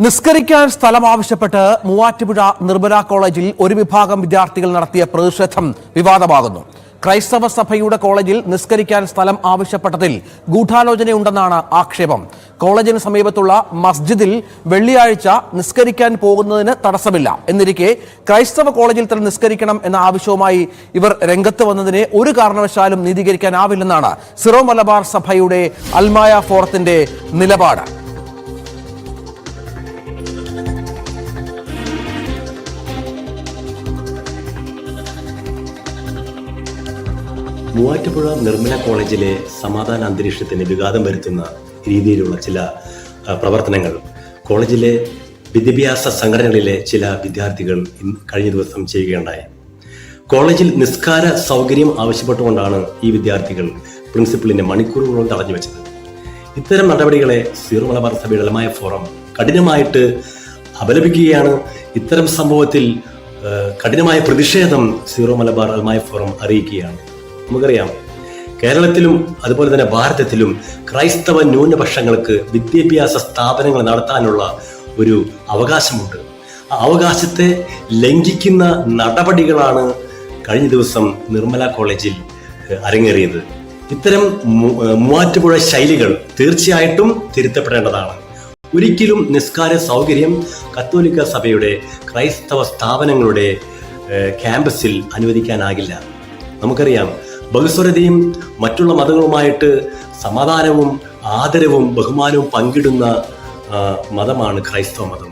നിസ്കരിക്കാൻ സ്ഥലം ആവശ്യപ്പെട്ട് മൂവാറ്റുപുഴ നിർമ്മല കോളേജിൽ ഒരു വിഭാഗം വിദ്യാർത്ഥികൾ നടത്തിയ പ്രതിഷേധം വിവാദമാകുന്നു. ക്രൈസ്തവ സഭയുടെ കോളേജിൽ നിസ്കരിക്കാൻ സ്ഥലം ആവശ്യപ്പെട്ടതിൽ ഗൂഢാലോചനയുണ്ടെന്നാണ് ആക്ഷേപം. കോളേജിന് സമീപത്തുള്ള മസ്ജിദിൽ വെള്ളിയാഴ്ച നിസ്കരിക്കാൻ പോകുന്നതിന് തടസ്സമില്ല. എന്നിരിക്കെ ക്രൈസ്തവ കോളേജിൽ തന്നെ നിസ്കരിക്കണം എന്ന ആവശ്യവുമായി ഇവർ രംഗത്ത് വന്നതിനെ ഒരു കാരണവശാലും നീതീകരിക്കാനാവില്ലെന്നാണ് സിറോ മലബാർ സഭയുടെ അൽമായ ഫോറത്തിന്റെ നിലപാട്. മൂവാറ്റുപുഴ നിർമ്മല കോളേജിലെ സമാധാന അന്തരീക്ഷത്തിന് വിഘാതം വരുത്തുന്ന രീതിയിലുള്ള ചില പ്രവർത്തനങ്ങൾ. കോളേജിലെ വിദ്യാഭ്യാസ സംഘടനകളിലെ ചില വിദ്യാർത്ഥികൾ കഴിഞ്ഞ ദിവസം ചെയ്യുകയുണ്ടായി. കോളേജിൽ നിസ്കാര സൗകര്യം ആവശ്യപ്പെട്ടുകൊണ്ടാണ് ഈ വിദ്യാർത്ഥികൾ പ്രിൻസിപ്പളിന്റെ മണിക്കൂറുകളോട് തടഞ്ഞു വെച്ചത്. ഇത്തരം നടപടികളെ സീറോ മലബാർ സഭയുടെ അലമായ ഫോറം കഠിനമായിട്ട് അപലപിക്കുകയാണ്. ഇത്തരം സംഭവത്തിൽ കഠിനമായ പ്രതിഷേധം സീറോ മലബാർ അൽമായ ഫോറം അറിയിക്കുകയാണ്. നമുക്കറിയാം. കേരളത്തിലും അതുപോലെ തന്നെ ഭാരതത്തിലും ക്രൈസ്തവ ന്യൂനപക്ഷങ്ങൾക്ക് വിദ്യാഭ്യാസ സ്ഥാപനങ്ങൾ നടത്താനുള്ള ഒരു അവകാശമുണ്ട്. ആ അവകാശത്തെ ലംഘിക്കുന്ന നടപടികളാണ് കഴിഞ്ഞ ദിവസം നിർമ്മല കോളേജിൽ അരങ്ങേറിയത്. ഇത്തരം മൂവാറ്റുപുഴ ശൈലികൾ തീർച്ചയായിട്ടും തിരുത്തപ്പെടേണ്ടതാണ്. ഒരിക്കലും നിസ്കാര സൗകര്യം കത്തോലിക്ക സഭയുടെ ക്രൈസ്തവ സ്ഥാപനങ്ങളുടെ ക്യാമ്പസിൽ അനുവദിക്കാനാകില്ല. നമുക്കറിയാം ബഹുസ്വരതയും മറ്റുള്ള മതങ്ങളുമായിട്ട് സമാധാനവും ആദരവും ബഹുമാനവും പങ്കിടുന്ന മതമാണ് ക്രൈസ്തവ മതം.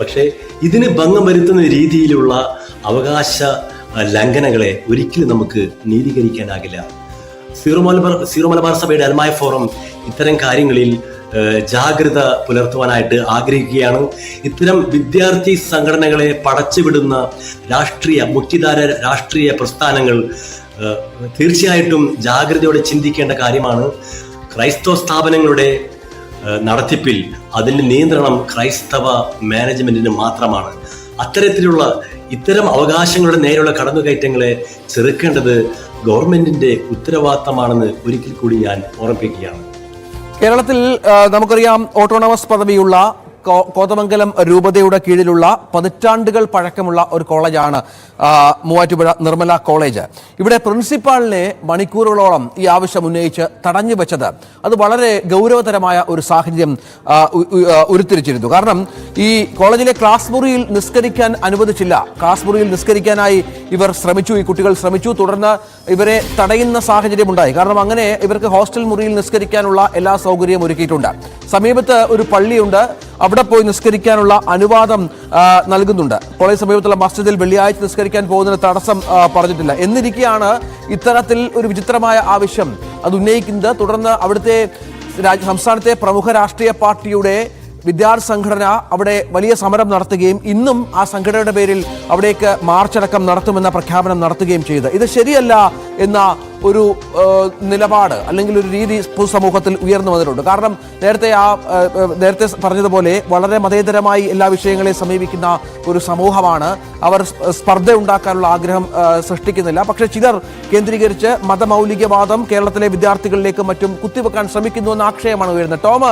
പക്ഷേ ഇതിന് ഭംഗം വരുത്തുന്ന രീതിയിലുള്ള അവകാശ ലംഘനങ്ങളെ ഒരിക്കലും നമുക്ക് നീതീകരിക്കാനാകില്ല. സീറോ മലബാർ സീറോ മലബാർ സഭയുടെ അൽമായ ഫോറം ഇത്തരം കാര്യങ്ങളിൽ ജാഗ്രത പുലർത്തുവാനായിട്ട് ആഗ്രഹിക്കുകയാണ്. ഇത്തരം വിദ്യാർത്ഥി സംഘടനകളെ പടച്ചുവിടുന്ന രാഷ്ട്രീയ മുഖ്യധാര രാഷ്ട്രീയ പ്രസ്ഥാനങ്ങൾ തീർച്ചയായിട്ടും ജാഗ്രതയോടെ ചിന്തിക്കേണ്ട കാര്യമാണ് ക്രൈസ്തവ സ്ഥാപനങ്ങളുടെ നടത്തിപ്പിൽ അതിന്റെ നിയന്ത്രണം ക്രൈസ്തവ മാനേജ്മെന്റിന് മാത്രമാണ്. അത്തരത്തിലുള്ള ഇത്തരം അവകാശങ്ങളുടെ നേരെയുള്ള കടന്നുകയറ്റങ്ങളെ ചെറുക്കേണ്ടത് ഗവൺമെന്റിന്റെ ഉത്തരവാദിത്തമാണെന്ന് ഒരിക്കൽ കൂടി ഞാൻ ഓർമ്മിപ്പിക്കുകയാണ് കേരളത്തിൽ നമുക്കറിയാം ഓട്ടോണമസ് പദവിയുള്ള കോതമംഗലം രൂപതയുടെ കീഴിലുള്ള പതിറ്റാണ്ടുകൾ പഴക്കമുള്ള ഒരു കോളേജാണ് മൂവാറ്റുപുഴ നിർമ്മല കോളേജ്. ഇവിടെ പ്രിൻസിപ്പാളിനെ മണിക്കൂറുകളോളം ഈ ആവശ്യം ഉന്നയിച്ച് തടഞ്ഞു വെച്ചത്. അത് വളരെ ഗൗരവതരമായ ഒരു സാഹചര്യം ഉരുത്തിരിച്ചിരുന്നു. കാരണം ഈ കോളേജിലെ ക്ലാസ് മുറിയിൽ നിസ്കരിക്കാൻ അനുവദിച്ചില്ല. ക്ലാസ് മുറിയിൽ നിസ്കരിക്കാനായി ഇവർ ശ്രമിച്ചു ഈ കുട്ടികൾ ശ്രമിച്ചു. തുടർന്ന് ഇവരെ തടയുന്ന സാഹചര്യം ഉണ്ടായി കാരണം അങ്ങനെ ഇവർക്ക് ഹോസ്റ്റൽ മുറിയിൽ നിസ്കരിക്കാനുള്ള എല്ലാ സൗകര്യവും ഒരുക്കിയിട്ടുണ്ട്. സമീപത്ത് ഒരു പള്ളിയുണ്ട്. അവിടെ പോയി നിസ്കരിക്കാനുള്ള അനുവാദം നൽകുന്നുണ്ട്. കോളേജ് സമീപത്തുള്ള മസ്ജിദിൽ വെള്ളിയാഴ്ച നിസ്കരിക്കാൻ പോകുന്നതിന് തടസ്സം പറഞ്ഞിട്ടില്ല. എന്നിരിക്കെയാണ് ഇത്തരത്തിൽ ഒരു വിചിത്രമായ ആവശ്യം. അത് ഉന്നയിക്കുന്നത് തുടർന്ന് അവിടുത്തെ സംസ്ഥാനത്തെ പ്രമുഖ രാഷ്ട്രീയ പാർട്ടിയുടെ വിദ്യാർത്ഥി സംഘടന അവിടെ വലിയ സമരം നടത്തുകയും ഇന്നും ആ സംഘടനയുടെ പേരിൽ അവിടേക്ക് മാർച്ചടക്കം നടത്തുമെന്ന പ്രഖ്യാപനം നടത്തുകയും ചെയ്തു. ഇത് ശരിയല്ല എന്ന ഒരു നിലപാട് അല്ലെങ്കിൽ ഒരു രീതി പൊതുസമൂഹത്തിൽ ഉയർന്നു വന്നിട്ടുണ്ട്. കാരണം നേരത്തെ ആ നേരത്തെ പറഞ്ഞതുപോലെ വളരെ മതേതരമായി എല്ലാ വിഷയങ്ങളെയും സമീപിക്കുന്ന ഒരു സമൂഹമാണ്. അവർ സ്പർദ്ധ ഉണ്ടാക്കാനുള്ള ആഗ്രഹം സൃഷ്ടിക്കുന്നില്ല. പക്ഷെ ചിലർ കേന്ദ്രീകരിച്ച് മതമൗലികവാദം കേരളത്തിലെ വിദ്യാർത്ഥികളിലേക്കും മറ്റും കുത്തിവെക്കാൻ ശ്രമിക്കുന്നു എന്ന ആക്ഷേപമാണ് ഉയരുന്നത്. ടോം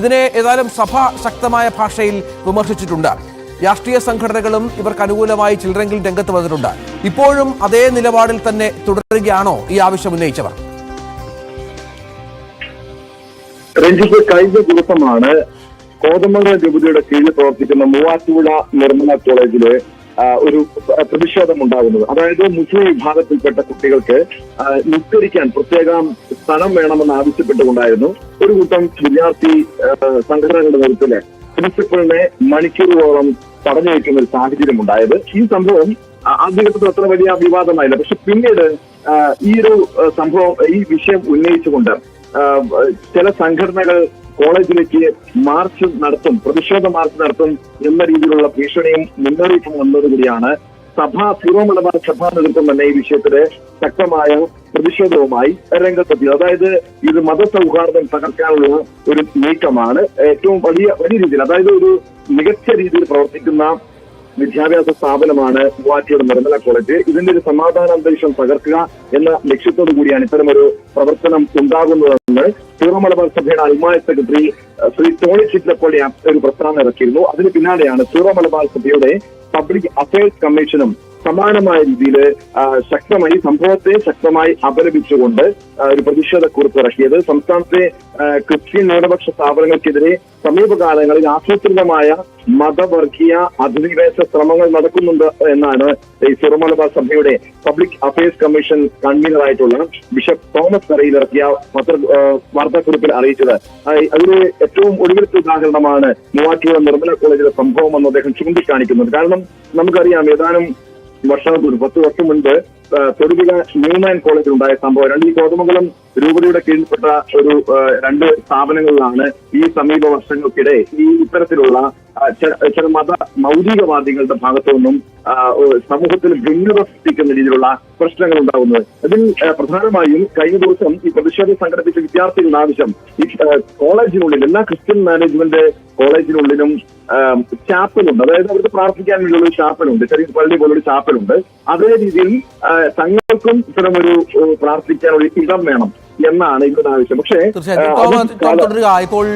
ഇതിനെ ഏതായാലും സഭ ശക്തമായ ഭാഷയിൽ വിമർശിച്ചിട്ടുണ്ട്. രാഷ്ട്രീയ സംഘടനകളും ഇവർക്ക് അനുകൂലമായി ചിലരെങ്കിലും രംഗത്ത് വന്നിട്ടുണ്ട്. ഇപ്പോഴും അതേ നിലപാടിൽ തന്നെ തുടരുകയാണോ ഈ ആവശ്യം ഉന്നയിച്ചവർ? രഞ്ജിത്ത് കഴിഞ്ഞ ദിവസമാണ് കോതമംഗലം രൂപതയുടെ കീഴിൽ പ്രവർത്തിക്കുന്ന മൂവാറ്റുപുഴ നിർമ്മല കോളേജിൽ ഒരു പ്രതിഷേധം ഉണ്ടാകുന്നത്. അതായത് മുസ്ലിം വിഭാഗത്തിൽപ്പെട്ട കുട്ടികൾക്ക് നിസ്കരിക്കാൻ പ്രത്യേകം സ്ഥലം വേണമെന്ന് ആവശ്യപ്പെട്ടുകൊണ്ടായിരുന്നു ഒരു കൂട്ടം വിദ്യാർത്ഥി സംഘടനകളുടെ നേതൃത്വത്തിൽ പ്രിൻസിപ്പളിനെ മണിക്കൂറുകളോളം തടഞ്ഞു വയ്ക്കുന്ന ഒരു സാഹചര്യം ഉണ്ടായത് ഈ സംഭവം ആദ്യഘട്ടത്തിൽ അത്ര വലിയ വിവാദമായില്ല. പക്ഷെ പിന്നീട് ഈ ഒരു സംഭവം ഈ വിഷയം ഉന്നയിച്ചുകൊണ്ട് ചില സംഘടനകൾ കോളേജിലേക്ക് മാർച്ച് നടത്തും പ്രതിഷേധ മാർച്ച് നടത്തും എന്ന രീതിയിലുള്ള ഭീഷണിയും മുന്നറിയിപ്പും വന്നതോടുകൂടിയാണ് സഭ സീറോ സഭാ നേതൃത്വം തന്നെ ഈ വിഷയത്തിൽ ശക്തമായ പ്രതിഷേധവുമായി രംഗത്തെത്തി അതായത് ഇത് മതസൗഹാർദ്ദം തകർക്കാനുള്ള ഒരു നീക്കമാണ് ഏറ്റവും വലിയ വലിയ രീതിയിൽ അതായത് ഒരു മികച്ച രീതിയിൽ പ്രവർത്തിക്കുന്ന വിദ്യാഭ്യാസ സ്ഥാപനമാണ് മൂവാറ്റിയുടെ നിർമ്മല കോളേജ്. ഇതിന്റെ ഒരു സമാധാന അന്തരീക്ഷം തകർക്കുക എന്ന ലക്ഷ്യത്തോടു കൂടിയാണ് ഇത്തരമൊരു പ്രവർത്തനം ഉണ്ടാകുന്നതെന്ന് തുടർന്ന് സീറോ മലബാർ സഭയുടെ അൽമായ സെക്രട്ടറി ശ്രീ ടോണി ചിറ്റലപ്പള്ളി ഒരു പ്രസ്താവന ഇറക്കിയിരുന്നു. അതിന് പിന്നാലെയാണ് സീറോ മലബാർ സഭയുടെ പബ്ലിക് അഫയേഴ്സ് കമ്മീഷനും സമാനമായ രീതിയിൽ ശക്തമായി സംഭവത്തെ ശക്തമായി അപലപിച്ചുകൊണ്ട് ഒരു പ്രതിഷേധക്കുറിപ്പ് ഇറക്കിയത്. സംസ്ഥാനത്തെ ക്രിസ്ത്യൻ ന്യൂനപക്ഷ സ്ഥാപനങ്ങൾക്കെതിരെ സമീപകാലങ്ങളിൽ ആസൂത്രിതമായ മതവർഗീയ അധിനിവേശ ശ്രമങ്ങൾ നടക്കുന്നുണ്ട് എന്നാണ് ഈ സിറമലബാർ സഭയുടെ പബ്ലിക് അഫയേഴ്സ് കമ്മീഷൻ കൺവീനറായിട്ടുള്ള ബിഷപ്പ് തോമസ് കറയിൽ ഇറക്കിയ പത്ര വാർത്താക്കുറിപ്പിൽ അറിയിച്ചത്. ആ, അതിലെ ഏറ്റവും ഒടുവിലത്തെ ഉദാഹരണമാണ് മൂവാറ്റുപുഴ നിർമ്മല കോളേജിലെ സംഭവം എന്ന് അദ്ദേഹം ചൂണ്ടിക്കാണിക്കുന്നത്. കാരണം നമുക്കറിയാം ഏതാനും വർഷങ്ങൾക്ക് ഒരു പത്ത് വർഷം മുൻപ് തൊടുപുഴ ന്യൂമാൻ കോളേജിൽ ഉണ്ടായ സംഭവം രണ്ട് ഈ കോതമംഗലം രൂപതയുടെ കീഴിൽപ്പെട്ട ഒരു രണ്ട് സ്ഥാപനങ്ങളിലാണ് ഈ സമീപ വർഷങ്ങൾക്കിടെ ഈ ഇത്തരത്തിലുള്ള ചില മത മൗലികവാദികളുടെ ഭാഗത്തു നിന്നും സമൂഹത്തിൽ ഭിന്നത സൃഷ്ടിക്കുന്ന രീതിയിലുള്ള പ്രശ്നങ്ങൾ ഉണ്ടാകുന്നത് അതിൽ പ്രധാനമായും കഴിഞ്ഞ ദിവസം ഈ പ്രതിഷേധം സംഘടിപ്പിച്ച വിദ്യാർത്ഥികളുടെ ആവശ്യം ഈ കോളേജിനുള്ളിൽ എല്ലാ ക്രിസ്ത്യൻ മാനേജ്മെന്റ് കോളേജിനുള്ളിലും ചാപ്പലുണ്ട്. അതായത് അവർക്ക് പ്രാർത്ഥിക്കാൻ വേണ്ടിയുള്ള ഒരു ചാപ്പലുണ്ട്. ചെറിയ പള്ളി പോലൊരു ചാപ്പലുണ്ട്. അതേ രീതിയിൽ തങ്ങൾക്കും ഇത്തരം ഒരു പ്രാർത്ഥിക്കാൻ ഒരു ഇടം വേണം. എന്നാണ് ഇതിന് ആവശ്യം. പക്ഷേ തുടരുക. ഇപ്പോൾ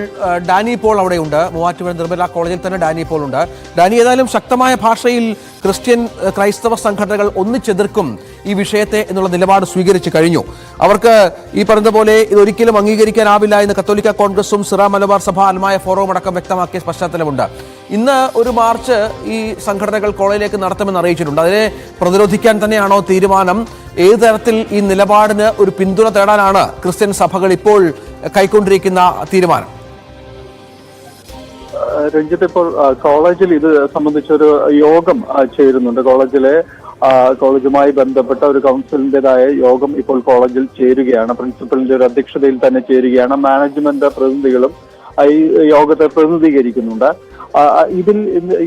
ഡാനി ഡാനി അവിടെ അവിടെയുണ്ട് മൂവാറ്റുപുഴ നിർമ്മല കോളേജിൽ തന്നെ ഡാനി പോൾ ഉണ്ട്. ഡാനി ഏതായാലും ശക്തമായ ഭാഷയിൽ ക്രിസ്ത്യൻ ക്രൈസ്തവ സംഘടനകൾ ഒന്നിച്ചെതിർക്കും ഈ വിഷയത്തെ എന്നുള്ള നിലപാട് സ്വീകരിച്ചു കഴിഞ്ഞു. അവർക്ക് ഈ പറഞ്ഞതുപോലെ ഇതൊരിക്കലും അംഗീകരിക്കാനാവില്ല എന്ന് കത്തോലിക്ക കോൺഗ്രസും സിറ മലബാർ സഭ അൽമായ ഫോറവും അടക്കം വ്യക്തമാക്കിയ പശ്ചാത്തലമുണ്ട്. ഇന്ന് ഒരു മാർച്ച് ഈ സംഘടനകൾ കോളേജിലേക്ക് നടത്തുമെന്ന് അറിയിച്ചിട്ടുണ്ട്. അതിനെ പ്രതിരോധിക്കാൻ തന്നെയാണോ തീരുമാനം? ഏത് തരത്തിൽ ഈ നിലപാടിന് ഒരു പിന്തുണ തേടാനാണ് ക്രിസ്ത്യൻ സഭകൾ ഇപ്പോൾ കൈക്കൊണ്ടിരിക്കുന്ന തീരുമാനം? രഞ്ജിത്ത് ഇപ്പോൾ കോളേജിൽ ഇത് സംബന്ധിച്ചൊരു യോഗം ചേരുന്നുണ്ട്. കോളേജിലെ കോളേജുമായി ബന്ധപ്പെട്ട ഒരു കൗൺസിലിന്റെതായ യോഗം ഇപ്പോൾ കോളേജിൽ ചേരുകയാണ്. പ്രിൻസിപ്പലിന്റെ ഒരു അധ്യക്ഷതയിൽ തന്നെ ചേരുകയാണ്. മാനേജ്മെന്റ് പ്രതിനിധികളും ഈ യോഗത്തെ പ്രതിനിധീകരിക്കുന്നുണ്ട്. ഇതിൽ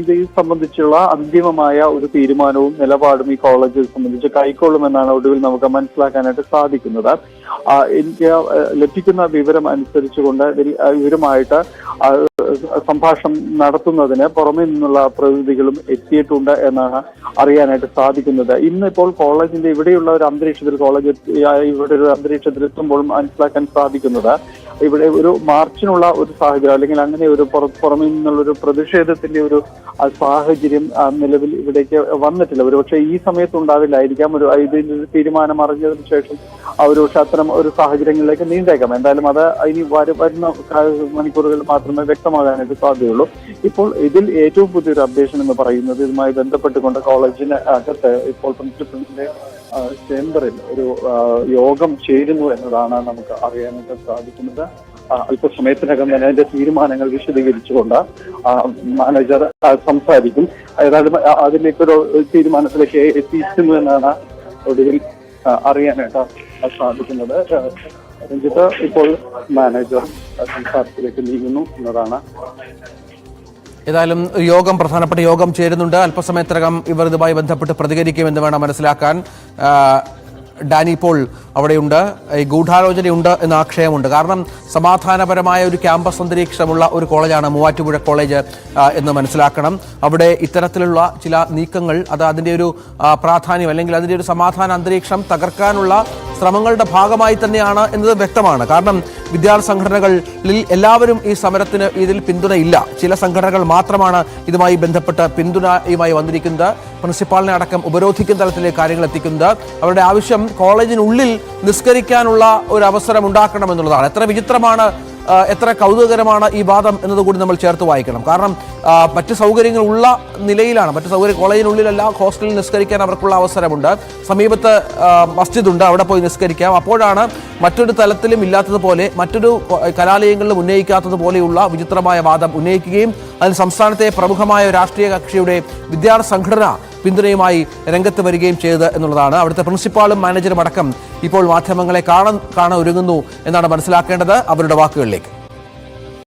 ഇത് സംബന്ധിച്ചുള്ള അന്തിമമായ ഒരു തീരുമാനവും നിലപാടും ഈ കോളേജിൽ സംബന്ധിച്ച് കൈക്കൊള്ളുമെന്നാണ് ഒടുവിൽ നമുക്ക് മനസ്സിലാക്കാനായിട്ട് സാധിക്കുന്നത്. എനിക്ക് ലഭിക്കുന്ന വിവരം അനുസരിച്ചുകൊണ്ട് ഇവരുമായിട്ട് സംഭാഷണം നടത്തുന്നതിന് പുറമെ നിന്നുള്ള പ്രതിനിധികളും എത്തിയിട്ടുണ്ട് എന്നാണ് അറിയാനായിട്ട് സാധിക്കുന്നത്. ഇന്നിപ്പോൾ കോളേജിന്റെ ഇവിടെയുള്ള ഒരു അന്തരീക്ഷത്തിൽ കോളേജ് ഇവിടെ ഒരു അന്തരീക്ഷത്തിൽ എത്തുമ്പോൾ മനസ്സിലാക്കാൻ സാധിക്കുന്നത് ഇവിടെ ഒരു മാർച്ചിനുള്ള ഒരു സാഹചര്യം അല്ലെങ്കിൽ അങ്ങനെ ഒരു പുറ- പുറമെ നിന്നുള്ള ഒരു പ്രതിഷേധത്തിന്റെ ഒരു സാഹചര്യം നിലവിൽ ഇവിടേക്ക് വന്നിട്ടില്ല. ഒരു പക്ഷേ ഈ സമയത്ത് ഉണ്ടാവില്ലായിരിക്കാം. ഒരു ഇതിന്റെ ഒരു തീരുമാനം അറിഞ്ഞതിന് ശേഷം ഒരു അത്തരം ഒരു സാഹചര്യങ്ങളിലേക്ക് നീണ്ടേക്കാം. എന്തായാലും അത് ഇനി വരു- വരുന്ന മണിക്കൂറുകൾ മാത്രമേ വ്യക്തമാകാനായിട്ട് സാധ്യതയുള്ളൂ. ഇപ്പോൾ ഇതിൽ ഏറ്റവും പുതിയൊരു അപ്ഡേഷൻ എന്ന് പറയുന്നത് ഇതുമായി ബന്ധപ്പെട്ടുകൊണ്ട് കോളേജിന് അകത്ത് ഇപ്പോൾ പ്രിൻസിപ്പലിന്റെ ചേംബറിൽ ഒരു യോഗം ചേരുന്നു എന്നതാണ് നമുക്ക് അറിയാനായിട്ട് സാധിക്കുന്നത്. അല്പസമയത്തിനകം തന്നെ അതിന്റെ തീരുമാനങ്ങൾ വിശദീകരിച്ചുകൊണ്ട് മാനേജർ സംസാരിക്കും. ഏതായാലും അതിലേക്ക് അതിലേക്കൊരു തീരുമാനത്തിലേക്ക് എത്തിയിരിക്കുന്നു എന്നാണ് ഒടുവിൽ അറിയാനായിട്ട് സാധിക്കുന്നത്. രഞ്ജിത്ത് ഇപ്പോൾ മാനേജർ സംസാരത്തിലേക്ക് നീങ്ങുന്നു എന്നതാണ് ഏതായാലും യോഗം പ്രധാനപ്പെട്ട യോഗം ചേരുന്നുണ്ട്. അല്പസമയത്തിനകം ഇവർ ഇതുമായി ബന്ധപ്പെട്ട് പ്രതികരിക്കുമെന്ന് വേണം മനസ്സിലാക്കാൻ. ഡാനി പോൾ അവിടെയുണ്ട്. ഈ ഗൂഢാലോചനയുണ്ട് എന്ന ആക്ഷേപമുണ്ട്. കാരണം സമാധാനപരമായ ഒരു ക്യാമ്പസ് അന്തരീക്ഷമുള്ള ഒരു കോളേജാണ് മൂവാറ്റുപുഴ കോളേജ് എന്ന് മനസ്സിലാക്കണം. അവിടെ ഇത്തരത്തിലുള്ള ചില നീക്കങ്ങൾ അത് അതിന്റെ ഒരു പ്രാധാന്യം അല്ലെങ്കിൽ അതിന്റെ ഒരു സമാധാന അന്തരീക്ഷം തകർക്കാനുള്ള ശ്രമങ്ങളുടെ ഭാഗമായി തന്നെയാണ് എന്നത് വ്യക്തമാണ്. കാരണം വിദ്യാർത്ഥി സംഘടനകളിൽ എല്ലാവരും ഈ സമരത്തിന് ഇതിൽ പിന്തുണയില്ല. ചില സംഘടനകൾ മാത്രമാണ് ഇതുമായി ബന്ധപ്പെട്ട് പിന്തുണയുമായി വന്നിരിക്കുന്നത്. പ്രിൻസിപ്പാളിനെ അടക്കം ഉപരോധിക്കുന്ന തലത്തിലേക്ക് കാര്യങ്ങൾ എത്തിക്കുന്നത്. അവരുടെ ആവശ്യം കോളേജിനുള്ളിൽ നിസ്കരിക്കാനുള്ള ഒരു അവസരം ഉണ്ടാക്കണം എന്നുള്ളതാണ് എത്ര വിചിത്രമാണ് എത്ര കൗതുകകരമാണ് ഈ വാദം എന്നതുകൂടി നമ്മൾ ചേർത്ത് വായിക്കണം. കാരണം മറ്റ് സൗകര്യങ്ങൾ ഉള്ള നിലയിലാണ് മറ്റ് സൗകര്യം കോളേജിനുള്ളിലല്ല ഹോസ്റ്റലിൽ നിസ്കരിക്കാൻ അവർക്കുള്ള അവസരമുണ്ട്. സമീപത്ത് മസ്ജിദ് ഉണ്ട് അവിടെ പോയി നിസ്കരിക്കാം. അപ്പോഴാണ് മറ്റൊരു തലത്തിലും ഇല്ലാത്തതുപോലെ മറ്റൊരു കലാലയങ്ങളിലും ഉന്നയിക്കാത്തതുപോലെയുള്ള വിചിത്രമായ വാദം ഉന്നയിക്കുകയും അതിന് സംസ്ഥാനത്തെ പ്രമുഖമായ രാഷ്ട്രീയ കക്ഷിയുടെ വിദ്യാർത്ഥി സംഘടന പിന്തുണയുമായി രംഗത്ത് വരികയും ചെയ്തത് എന്നുള്ളതാണ്. അവിടുത്തെ പ്രിൻസിപ്പാളും മാനേജറും അടക്കം ഇപ്പോൾ മാധ്യമങ്ങളെ കാണാൻ കാണാൻ ഒരുങ്ങുന്നു എന്നാണ് മനസ്സിലാക്കേണ്ടത്. അവരുടെ വാക്കുകളിലേക്ക്.